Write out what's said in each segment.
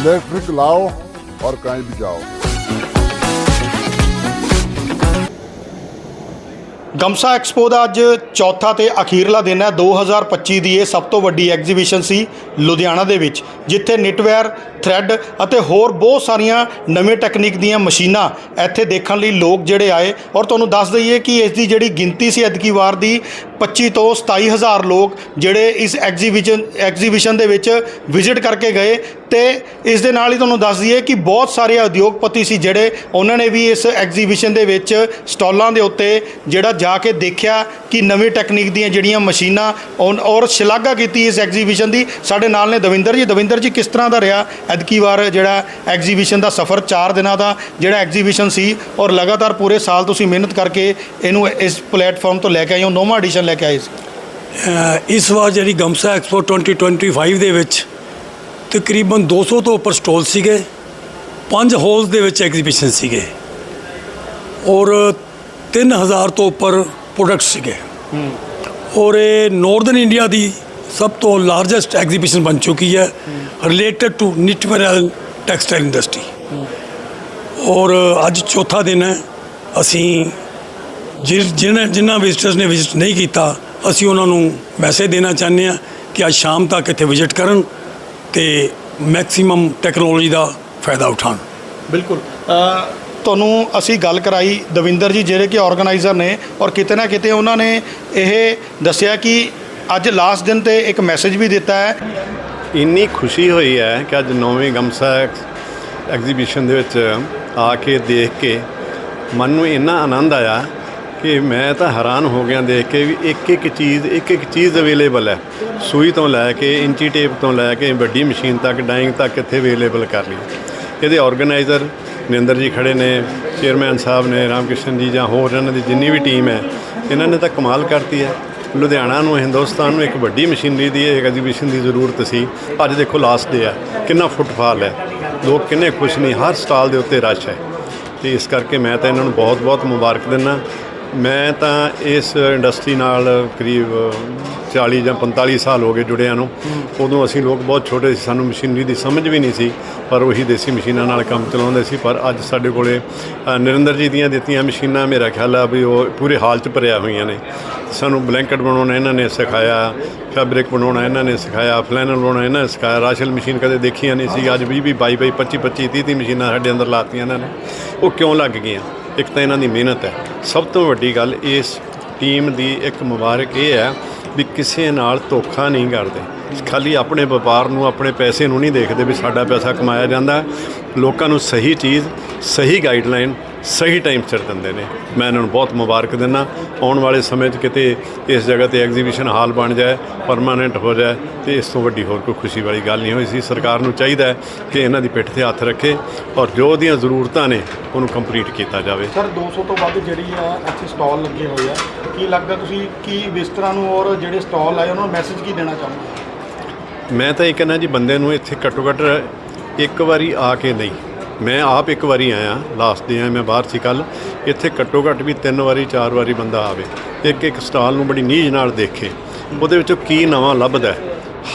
Electric लाओ और कहीं भी जाओ ਗਮਸਾ ਐਕਸਪੋ ਦਾ ਅੱਜ ਚੌਥਾ ਤੇ ਅਖੀਰਲਾ ਦਿਨ ਹੈ 2025 ਦੀ ਇਹ ਸਭ ਤੋਂ ਵੱਡੀ ਐਗਜ਼ੀਬਿਸ਼ਨ ਸੀ ਲੁਧਿਆਣਾ ਦੇ ਵਿੱਚ ਜਿੱਥੇ ਨਿਟਵੇਅਰ ਥ੍ਰੈਡ ਅਤੇ ਹੋਰ ਬਹੁਤ ਸਾਰੀਆਂ ਨਵੇਂ ਟੈਕਨੀਕ ਦੀਆਂ ਮਸ਼ੀਨਾਂ ਇੱਥੇ ਦੇਖਣ ਲਈ ਲੋਕ ਜਿਹੜੇ ਆਏ ਔਰ ਤੁਹਾਨੂੰ ਦੱਸ ਦਈਏ ਕਿ ਇਸ ਦੀ ਜਿਹੜੀ ਗਿਣਤੀ ਸੀ ਐਤਕੀ ਵਾਰ ਦੀ 25 ਤੋਂ 27 ਹਜ਼ਾਰ ਲੋਕ ਜਿਹੜੇ ਇਸ ਐਗਜ਼ੀਬਿਸ਼ਨ ਐਗਜ਼ੀਬਿਸ਼ਨ ਦੇ ਵਿੱਚ ਵਿਜ਼ਿਟ ਕਰਕੇ ਗਏ ਤੇ ਇਸ ਦੇ ਨਾਲ ਹੀ ਤੁਹਾਨੂੰ ਦੱਸ ਦਈਏ ਕਿ ਬਹੁਤ ਸਾਰੇ ਉਦਯੋਗਪਤੀ ਸੀ ਜਿਹੜੇ ਉਹਨਾਂ ਨੇ ਵੀ ਇਸ ਐਗਜ਼ੀਬਿਸ਼ਨ ਦੇ ਵਿੱਚ ਸਟਾਲਾਂ ਦੇ ਉੱਤੇ ਜਿਹੜਾ ਜਾ ਕੇ ਦੇਖਿਆ ਕਿ ਨਵੀਂ ਟੈਕਨੀਕ ਦੀਆਂ ਜਿਹੜੀਆਂ ਮਸ਼ੀਨਾਂ ਔਨ- ਔਰ ਸ਼ਲਾਘਾ ਕੀਤੀ ਇਸ ਐਗਜ਼ੀਬਿਸ਼ਨ ਦੀ। ਸਾਡੇ ਨਾਲ ਨੇ ਦਵਿੰਦਰ ਜੀ। ਦਵਿੰਦਰ ਜੀ, ਕਿਸ ਤਰ੍ਹਾਂ ਦਾ ਰਿਹਾ ਐਤਕੀ ਵਾਰ ਜਿਹੜਾ ਐਗਜ਼ੀਬਿਸ਼ਨ ਦਾ ਸਫ਼ਰ? 4 ਦਿਨਾਂ ਦਾ ਜਿਹੜਾ ਐਗਜ਼ੀਬਿਸ਼ਨ ਸੀ ਔਰ ਲਗਾਤਾਰ ਪੂਰੇ ਸਾਲ ਤੁਸੀਂ ਮਿਹਨਤ ਕਰਕੇ ਇਹਨੂੰ ਇਸ ਪਲੇਟਫਾਰਮ ਤੋਂ ਲੈ ਕੇ ਆਏ ਹੋ। ਨੌਵਾਂ ਐਡੀਸ਼ਨ ਲੈ ਕੇ ਆਏ ਸੀ? ਅ, ਇਸ ਵਾਰ ਜਿਹੜੀ ਗਮਸਾ ਐਕਸਪੋ 2025 ਦੇ ਵਿੱਚ ਤਕਰੀਬਨ 200 ਤੋਂ ਉੱਪਰ ਸਟਾਲ ਸੀਗੇ ਪੰਜ ਹਾਲਸ ਦੇ ਵਿੱਚ ਐਗਜ਼ੀਬਿਸ਼ਨ ਸੀਗੇ ਔਰ 3000 ਤੋਂ ਉੱਪਰ ਪ੍ਰੋਡਕਟ ਸੀਗੇ। ਔਰ ਇਹ ਨਾਰਥਰਨ ਇੰਡੀਆ ਦੀ ਸਭ ਤੋਂ ਲਾਰਜੈਸਟ ਐਗਜ਼ੀਬਿਸ਼ਨ ਬਣ ਚੁੱਕੀ ਹੈ related to knitwear textile industry ਔਰ ਅੱਜ ਚੌਥਾ ਦਿਨ ਹੈ ਅਸੀਂ ਜਿ- ਜਿਨ੍ਹਾਂ ਜਿਨ੍ਹਾਂ ਵਿਜ਼ਟਰਸ ਨੇ ਵਿਜ਼ਿਟ ਨਹੀਂ ਕੀਤਾ ਅਸੀਂ ਉਹਨਾਂ ਨੂੰ ਮੈਸੇਜ ਦੇਣਾ ਚਾਹੁੰਦੇ ਹਾਂ ਕਿ ਅੱਜ ਸ਼ਾਮ ਤੱਕ ਇੱਥੇ ਵਿਜ਼ਿਟ ਕਰਨ ਤੇ ਮੈਕਸਿਮਮ ਟੈਕਨੋਲੋਜੀ ਦਾ ਫਾਇਦਾ ਉਠਾਉਣ। ਬਿਲਕੁਲ। ਤੁਹਾਨੂੰ ਅਸੀਂ ਗੱਲ ਕਰਾਈ ਦਵਿੰਦਰ ਜੀ ਜਿਹੜੇ ਕਿ ਆਰਗੇਨਾਈਜ਼ਰ ਨੇ ਔਰ ਕਿਤੇ ਨਾ ਕਿਤੇ ਉਹਨਾਂ ਨੇ ਇਹ ਦੱਸਿਆ ਕਿ ਅੱਜ ਲਾਸਟ ਦਿਨ ਤੇ ਇੱਕ ਮੈਸੇਜ ਵੀ ਦਿੱਤਾ ਹੈ। ਇੰਨੀ ਖੁਸ਼ੀ ਹੋਈ ਹੈ ਕਿ ਅੱਜ ਨੌਵੇਂ ਗਮਸਾ ਐਗਜ਼ੀਬਿਸ਼ਨ ਦੇ ਵਿੱਚ ਆ ਕੇ ਦੇਖ ਕੇ ਮਨ ਨੂੰ ਇੰਨਾ ਆਨੰਦ ਆਇਆ ਕਿ ਮੈਂ ਤਾਂ ਹੈਰਾਨ ਹੋ ਗਿਆ ਦੇਖ ਕੇ ਵੀ ਇੱਕ ਇੱਕ ਚੀਜ਼, ਇੱਕ ਇੱਕ ਚੀਜ਼ ਅਵੇਲੇਬਲ ਹੈ। ਸੂਈ ਤੋਂ ਲੈ ਕੇ ਇੰਚੀ ਟੇਪ ਤੋਂ ਲੈ ਕੇ ਵੱਡੀ ਮਸ਼ੀਨ ਤੱਕ ਡਾਈਂਗ ਤੱਕ ਇੱਥੇ ਅਵੇਲੇਬਲ ਕਰ ਲਈ। ਇਹਦੇ ਆਰਗੇਨਾਈਜ਼ਰ ਨਿੰਦਰ ਜੀ ਖੜੇ ਨੇ ਚੇਅਰਮੈਨ ਸਾਹਿਬ ਨੇ, ਰਾਮਕ੍ਰਿਸ਼ਨ ਜੀ ਜਾਂ ਹੋਰ ਇਹਨਾਂ ਦੀ ਜਿੰਨੀ ਵੀ ਟੀਮ ਹੈ, ਇਹਨਾਂ ਨੇ ਤਾਂ ਕਮਾਲ ਕਰਤੀ ਹੈ। ਲੁਧਿਆਣਾ ਨੂੰ, ਹਿੰਦੁਸਤਾਨ ਨੂੰ ਇੱਕ ਵੱਡੀ ਮਸ਼ੀਨਰੀ ਦੀ ਇੱਕ ਐਗਜ਼ੀਬਿਸ਼ਨ ਦੀ ਜ਼ਰੂਰਤ ਸੀ। ਅੱਜ ਦੇਖੋ ਲਾਸਟ ਡੇ ਆ ਕਿੰਨਾ ਫੁੱਟਫਾਲ ਹੈ। ਲੋਕ ਕਿੰਨੇ ਖੁਸ਼ ਨੇ, ਹਰ ਸਟਾਲ ਦੇ ਉੱਤੇ ਰਸ਼ ਹੈ। ਤੇ ਇਸ ਕਰਕੇ ਮੈਂ ਤਾਂ ਇਹਨਾਂ ਨੂੰ ਬਹੁਤ-ਬਹੁਤ ਮੁਬਾਰਕ ਦਿੰਦਾ। ਮੈਂ ਤਾਂ ਇਸ ਇੰਡਸਟਰੀ ਨਾਲ ਕਰੀਬ 40 ਜਾਂ 45 ਸਾਲ ਹੋ ਗਏ ਜੁੜਿਆਂ ਨੂੰ। ਉਦੋਂ ਅਸੀਂ ਲੋਕ ਬਹੁਤ ਛੋਟੇ ਸੀ, ਸਾਨੂੰ ਮਸ਼ੀਨਰੀ ਦੀ ਸਮਝ ਵੀ ਨਹੀਂ ਸੀ, ਪਰ ਉਹੀ ਦੇਸੀ ਮਸ਼ੀਨਾਂ ਨਾਲ ਕੰਮ ਚਲਾਉਂਦੇ ਸੀ। ਪਰ ਅੱਜ ਸਾਡੇ ਕੋਲੇ ਨਰਿੰਦਰ ਜੀ ਦੀਆਂ ਦਿੱਤੀਆਂ ਮਸ਼ੀਨਾਂ, ਮੇਰਾ ਖਿਆਲ ਆ ਵੀ ਉਹ ਪੂਰੇ ਹਾਲ 'ਚ ਭਰਿਆ ਹੋਈਆਂ ਨੇ। ਸਾਨੂੰ ਬਲੈਂਕਟ ਬਣਾਉਣਾ ਇਹਨਾਂ ਨੇ ਸਿਖਾਇਆ, ਫੈਬਰਿਕ ਬਣਾਉਣਾ ਇਹਨਾਂ ਨੇ ਸਿਖਾਇਆ, ਫਲੈਨਲ ਬਣਾਉਣਾ ਇਹਨਾਂ ਨੇ ਸਿਖਾਇਆ। ਰਾਸ਼ਲ ਮਸ਼ੀਨ ਕਦੇ ਦੇਖੀਆਂ ਨਹੀਂ ਸੀ, ਅੱਜ 20 20 22 22 25 25 30 30 ਮਸ਼ੀਨਾਂ ਸਾਡੇ ਅੰਦਰ ਲਾਤੀਆਂ ਇਹਨਾਂ ਨੇ। ਉਹ ਕਿਉਂ ਲੱਗ ਗਈਆਂ? ਇੱਕ ਤਾਂ ਇਹਨਾਂ ਦੀ ਮਿਹਨਤ ਹੈ। ਸਭ ਤੋਂ ਵੱਡੀ ਗੱਲ ਇਸ ਟੀਮ ਦੀ ਇੱਕ ਮੁਬਾਰਕ ਇਹ ਹੈ ਵੀ ਕਿਸੇ ਨਾਲ ਧੋਖਾ ਨਹੀਂ ਕਰਦੇ। ਖਾਲੀ ਆਪਣੇ ਵਪਾਰ ਨੂੰ, ਆਪਣੇ ਪੈਸੇ ਨੂੰ ਨਹੀਂ ਦੇਖਦੇ ਵੀ ਸਾਡਾ ਪੈਸਾ ਕਮਾਇਆ ਜਾਂਦਾ। ਲੋਕਾਂ ਨੂੰ ਸਹੀ ਚੀਜ਼, ਸਹੀ ਗਾਈਡਲਾਈਨ ਸਹੀ ਟਾਈਮ ਸਿਰ ਦਿੰਦੇ ਨੇ। ਮੈਂ ਇਹਨਾਂ ਨੂੰ ਬਹੁਤ ਮੁਬਾਰਕ ਦਿੰਦਾ ਆਉਣ ਵਾਲੇ ਸਮੇਂ 'ਚ ਕਿਤੇ ਇਸ ਜਗ੍ਹਾ ਤੇ ਐਗਜ਼ੀਬਿਸ਼ਨ ਹਾਲ ਬਣ ਜਾਏ ਪਰਮਾਨੈਂਟ ਹੋ ਜਾਏ ਤੇ ਇਸ ਤੋਂ ਵੱਡੀ ਹੋਰ ਕੋਈ ਖੁਸ਼ੀ ਵਾਲੀ ਗੱਲ ਨਹੀਂ ਹੋਈ ਸੀ। ਸਰਕਾਰ ਨੂੰ ਚਾਹੀਦਾ ਹੈ ਕਿ ਇਹਨਾਂ ਦੀ ਪਿੱਠ ਤੇ ਹੱਥ ਰੱਖੇ ਔਰ ਜੋ ਉਹਦੀਆਂ ਜ਼ਰੂਰਤਾਂ ਨੇ ਉਹਨੂੰ ਕੰਪਲੀਟ ਕੀਤਾ ਜਾਵੇ। ਸਰ 200 ਤੋਂ ਵੱਧ ਜਿਹੜੀ ਆ ਇੱਥੇ ਸਟਾਲ ਲੱਗੇ ਹੋਏ ਆ ਕੀ ਲੱਗਦਾ ਤੁਸੀਂ ਕੀ ਵਿਜ਼ਟਰਾਂ ਨੂੰ ਔਰ ਜਿਹੜੇ ਸਟਾਲ ਆਏ ਉਹਨਾਂ ਨੂੰ ਮੈਸੇਜ ਕੀ ਦੇਣਾ ਚਾਹੋਗੇ ਮੈਂ ਤਾਂ ਇਹ ਕਹਿੰਦਾ ਜੀ ਬੰਦੇ ਨੂੰ ਇੱਥੇ ਘੱਟੋ ਘੱਟ ਇੱਕ ਵਾਰੀ ਆ ਕੇ ਨਹੀਂ। ਮੈਂ ਆਪ ਇੱਕ ਵਾਰੀ ਆਇਆ ਲਾਸਟ ਦੇ ਆਇਆ, ਮੈਂ ਬਾਹਰ ਸੀ ਕੱਲ ਇੱਥੇ ਘੱਟੋ ਘੱਟ ਵੀ ਤਿੰਨ ਵਾਰੀ, ਚਾਰ ਵਾਰੀ ਬੰਦਾ ਆਵੇ। ਇੱਕ ਇੱਕ ਸਟਾਲ ਨੂੰ ਬੜੀ ਨੀਝ ਨਾਲ ਦੇਖੇ। ਉਹਦੇ ਵਿੱਚੋਂ ਕੀ ਨਵਾਂ ਲੱਭਦਾ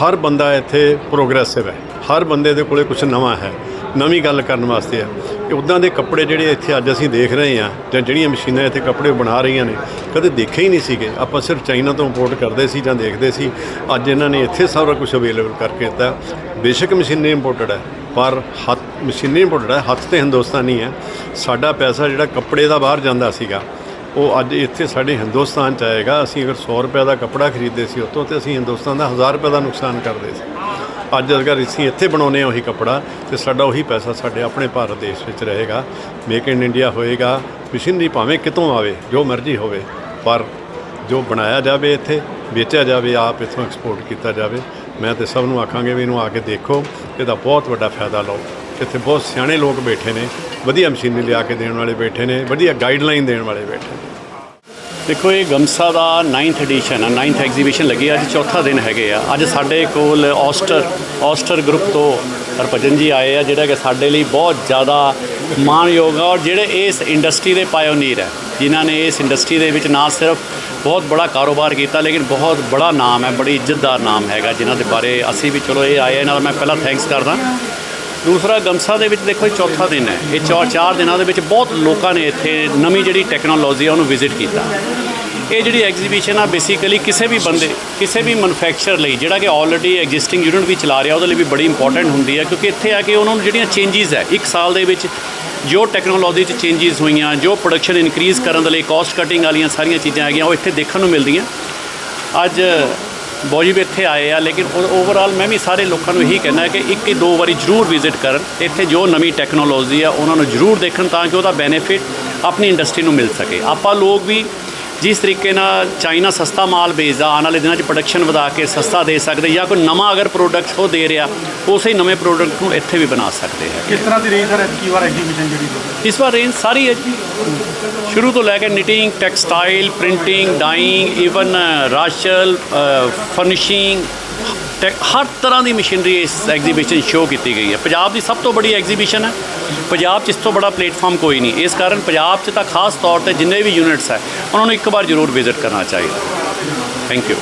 ਹਰ ਬੰਦਾ ਇੱਥੇ ਪ੍ਰੋਗਰੈਸਿਵ ਹੈ। ਹਰ ਬੰਦੇ ਦੇ ਕੋਲੇ ਕੁਝ ਨਵਾਂ ਹੈ। ਨਵੀਂ ਗੱਲ ਕਰਨ ਵਾਸਤੇ ਹੈ। ਕਿ ਉਦਾਂ ਦੇ ਕੱਪੜੇ ਜਿਹੜੇ ਇੱਥੇ ਅੱਜ ਅਸੀਂ ਦੇਖ ਰਹੇ ਹਾਂ, ਜਾਂ ਜਿਹੜੀਆਂ ਮਸ਼ੀਨਾਂ ਇੱਥੇ ਕੱਪੜੇ ਬਣਾ ਰਹੀਆਂ ਨੇ, ਕਦੇ ਦੇਖੇ ਹੀ ਨਹੀਂ ਸੀਗੇ। ਆਪਾਂ ਸਿਰਫ ਚਾਈਨਾ ਤੋਂ ਇੰਪੋਰਟ ਕਰਦੇ ਸੀ ਜਾਂ ਦੇਖਦੇ ਸੀ। ਅੱਜ ਇਹਨਾਂ ਨੇ ਇੱਥੇ ਸਾਰਾ ਕੁਝ ਅਵੇਲੇਬਲ ਕਰਕੇ ਦਿੱਤਾ। ਬੇਸ਼ੱਕ ਮਸ਼ੀਨਾਂ ਇੰਪੋਰਟਡ ਹੈ। ਪਰ ਹੱਥ, ਮਸ਼ੀਨਾਂ ਇੰਪੋਰਟਡ ਹੈ ਹੱਥ ਤੇ ਹਿੰਦੁਸਤਾਨੀ ਹੈ। ਸਾਡਾ ਪੈਸਾ ਜਿਹੜਾ ਕੱਪੜੇ ਦਾ ਬਾਹਰ ਜਾਂਦਾ ਸੀਗਾ, ਉਹ ਅੱਜ ਇੱਥੇ ਸਾਡੇ ਹਿੰਦੁਸਤਾਨ ਚ ਆਏਗਾ। ਅਸੀਂ ਅਗਰ 100 ਰੁਪਏ ਦਾ ਕੱਪੜਾ ਖਰੀਦਦੇ ਸੀ ਉਤੋਂ ਤੇ ਅਸੀਂ ਹਿੰਦੁਸਤਾਨ ਦਾ 1000 ਰੁਪਏ ਦਾ ਨੁਕਸਾਨ ਕਰਦੇ ਸੀ। ਅੱਜ ਅਗਰ ਅਸੀਂ ਇੱਥੇ ਬਣਾਉਂਦੇ ਹਾਂ ਉਹੀ ਕੱਪੜਾ, ਤੇ ਸਾਡਾ ਉਹੀ ਪੈਸਾ ਸਾਡੇ ਆਪਣੇ ਭਾਰਤ ਦੇਸ਼ ਵਿੱਚ ਰਹੇਗਾ। ਮੇਕ ਇਨ ਇੰਡੀਆ ਹੋਏਗਾ। ਮਸ਼ੀਨਰੀ ਭਾਵੇਂ ਕਿਤੋਂ ਆਵੇ, ਜੋ ਮਰਜ਼ੀ ਹੋਵੇ, ਪਰ ਜੋ ਬਣਾਇਆ ਜਾਵੇ ਇੱਥੇ, ਵੇਚਿਆ ਜਾਵੇ, ਆਪ ਇੱਥੋਂ ਐਕਸਪੋਰਟ ਕੀਤਾ ਜਾਵੇ ਮੈਂ ਤੇ ਸਭ ਨੂੰ ਆਖਾਂਗੇ ਵੀ ਇਹਨੂੰ ਆ ਕੇ ਦੇਖੋ, ਇਹਦਾ ਬਹੁਤ ਵੱਡਾ ਫਾਇਦਾ ਲਓ। ਇੱਥੇ ਬਹੁਤ ਸਿਆਣੇ ਲੋਕ ਬੈਠੇ ਨੇ, ਵਧੀਆ ਮਸ਼ੀਨਰੀ ਲਿਆ ਕੇ ਦੇਣ ਵਾਲੇ ਬੈਠੇ ਨੇ, ਵਧੀਆ ਗਾਈਡਲਾਈਨ ਦੇਣ ਵਾਲੇ ਬੈਠੇ ਨੇ। ਦੇਖੋ, ਇਹ ਗਮਸਾ ਦਾ 9th ਐਡੀਸ਼ਨ ਆ 9th ਐਗਜ਼ੀਬਿਸ਼ਨ ਲੱਗੀ ਅੱਜ ਚੌਥਾ ਦਿਨ ਹੈਗੇ ਆ। ਅੱਜ ਸਾਡੇ ਕੋਲ ਔਸਟਰ ਔਸਟਰ ਗਰੁੱਪ ਤੋਂ ਹਰਭਜਨ ਜੀ ਆਏ ਆ, ਜਿਹੜਾ ਕਿ ਸਾਡੇ ਲਈ ਬਹੁਤ ਜ਼ਿਆਦਾ ਮਾਣਯੋਗ ਆ ਔਰ ਜਿਹੜੇ ਇਸ ਇੰਡਸਟਰੀ ਦੇ ਪਾਇਓਨੀਅਰ ਹੈ ਜਿਨ੍ਹਾਂ ਨੇ ਇਸ ਇੰਡਸਟਰੀ ਦੇ ਵਿੱਚ ਨਾ ਸਿਰਫ ਬਹੁਤ ਬੜਾ ਕਾਰੋਬਾਰ ਕੀਤਾ ਲੇਕਿਨ ਬਹੁਤ ਬੜਾ ਨਾਮ ਹੈ ਬੜੀ ਇੱਜ਼ਤਦਾਰ ਨਾਮ ਹੈਗਾ ਜਿਨ੍ਹਾਂ ਦੇ ਬਾਰੇ ਅਸੀਂ ਵੀ ਚਲੋ ਇਹ ਆਏ ਆ, ਇਹਨਾਂ ਦਾ ਮੈਂ ਪਹਿਲਾਂ ਥੈਂਕਸ ਕਰਦਾ। ਦੂਸਰਾ ਗਮਸਾ ਦੇ ਵਿੱਚ ਦੇਖੋ ਇਹ ਚੌਥਾ ਦਿਨ ਹੈ। ਇਹ ਚੌ ਚਾਰ ਦਿਨਾਂ ਦੇ ਵਿੱਚ ਬਹੁਤ ਲੋਕਾਂ ਨੇ ਇੱਥੇ ਨਵੀਂ ਜਿਹੜੀ ਟੈਕਨੋਲੋਜੀ ਆ ਉਹਨੂੰ ਵਿਜ਼ਿਟ ਕੀਤਾ। ਇਹ ਜਿਹੜੀ ਐਗਜ਼ੀਬਿਸ਼ਨ ਆ ਬੇਸਿਕਲੀ ਕਿਸੇ ਵੀ ਬੰਦੇ, ਕਿਸੇ ਵੀ ਮੈਨੂਫੈਕਚਰ ਲਈ, ਜਿਹੜਾ ਕਿ ਆਲਰੇਡੀ ਐਗਜ਼ਿਸਟਿੰਗ ਯੂਨਿਟ ਵੀ ਚਲਾ ਰਿਹਾ, ਉਹਦੇ ਲਈ ਵੀ ਬੜੀ ਇੰਪੋਰਟੈਂਟ ਹੁੰਦੀ ਹੈ ਕਿਉਂਕਿ ਇੱਥੇ ਆ ਕੇ ਉਹਨਾਂ ਨੂੰ ਜਿਹੜੀਆਂ ਚੇਂਜਸ ਹੈ ਇੱਕ ਸਾਲ ਦੇ ਵਿੱਚ ਜੋ ਟੈਕਨੋਲੋਜੀ 'ਚ ਚੇਂਜਸ ਹੋਈਆਂ, ਜੋ ਪ੍ਰੋਡਕਸ਼ਨ ਇਨਕਰੀਜ਼ ਕਰਨ ਦੇ ਲਈ ਕਾਸਟ ਕਟਿੰਗ ਵਾਲੀਆਂ ਸਾਰੀਆਂ ਚੀਜ਼ਾਂ ਹੈਗੀਆਂ ਉਹ ਇੱਥੇ ਦੇਖਣ ਨੂੰ ਮਿਲਦੀਆਂ। ਅੱਜ ਬੌਜੀ ਵੀ ਇੱਥੇ ਆਏ ਆ, ਲੇਕਿਨ ਓਵਰਆਲ ਮੈਂ ਵੀ ਸਾਰੇ ਲੋਕਾਂ ਨੂੰ ਇਹੀ ਕਹਿਣਾ ਕਿ ਇੱਕ ਹੀ ਦੋ ਵਾਰੀ ਜ਼ਰੂਰ ਵਿਜ਼ਿਟ ਕਰਨ, ਇੱਥੇ ਜੋ ਨਵੀਂ ਟੈਕਨੋਲੋਜੀ ਆ, ਉਹਨਾਂ ਨੂੰ ਜ਼ਰੂਰ ਦੇਖਣ ਤਾਂ ਕਿ ਉਹਦਾ ਬੈਨੀਫਿਟ ਆਪਣੀ ਇੰਡਸਟਰੀ ਨੂੰ ਮਿਲ ਸਕੇ। ਆਪਾਂ ਲੋਕ ਵੀ ਜਿਸ ਤਰੀਕੇ ਨਾਲ ਚਾਈਨਾ ਸਸਤਾ ਮਾਲ ਵੇਚਦਾ ਆਉਣ ਵਾਲੇ ਦਿਨਾਂ 'ਚ ਪ੍ਰੋਡਕਸ਼ਨ ਵਧਾ ਕੇ ਸਸਤਾ ਦੇ ਸਕਦੇ ਜਾਂ ਕੋਈ ਨਵਾਂ ਅਗਰ ਪ੍ਰੋਡਕਟ ਉਹ ਦੇ ਰਿਹਾ ਉਸੇ ਨਵੇਂ ਪ੍ਰੋਡਕਟ ਨੂੰ ਇੱਥੇ ਵੀ ਬਣਾ ਸਕਦੇ ਹੈ। ਕਿਸ ਤਰ੍ਹਾਂ ਦੀ ਰਹੀ ਸਰ ਐਤਕੀ ਵਾਰ ਐਗਜ਼ੀਬਿਸ਼ਨ ਜਿਹੜੀ ਇਸ ਵਾਰ ਰੇਂਜ ਸਾਰੀ ਹੈ ਜੀ। ਸ਼ੁਰੂ ਤੋਂ ਲੈ ਕੇ knitting textile printing dyeing even raschel furnishing tech ਹਰ ਤਰ੍ਹਾਂ ਦੀ ਮਸ਼ੀਨਰੀ ਇਸ ਐਗਜ਼ੀਬਿਸ਼ਨ ਸ਼ੋਅ ਕੀਤੀ ਗਈ ਹੈ। ਪੰਜਾਬ ਦੀ ਸਭ ਤੋਂ ਵੱਡੀ ਐਗਜ਼ੀਬਿਸ਼ਨ ਹੈ। ਪੰਜਾਬ 'ਚ ਇਸ ਤੋਂ ਬੜਾ ਪਲੇਟਫਾਰਮ ਕੋਈ ਨਹੀਂ। ਇਸ ਕਾਰਨ ਪੰਜਾਬ 'ਚ ਤਾਂ ਖਾਸ ਤੌਰ ਤੇ ਜਿੰਨੇ ਵੀ ਯੂਨਿਟਸ ਹੈ, ਉਹਨਾਂ ਨੂੰ ਇੱਕ ਵਾਰ ਜ਼ਰੂਰ ਵਿਜ਼ਿਟ ਕਰਨਾ ਚਾਹੀਦਾ। Thank you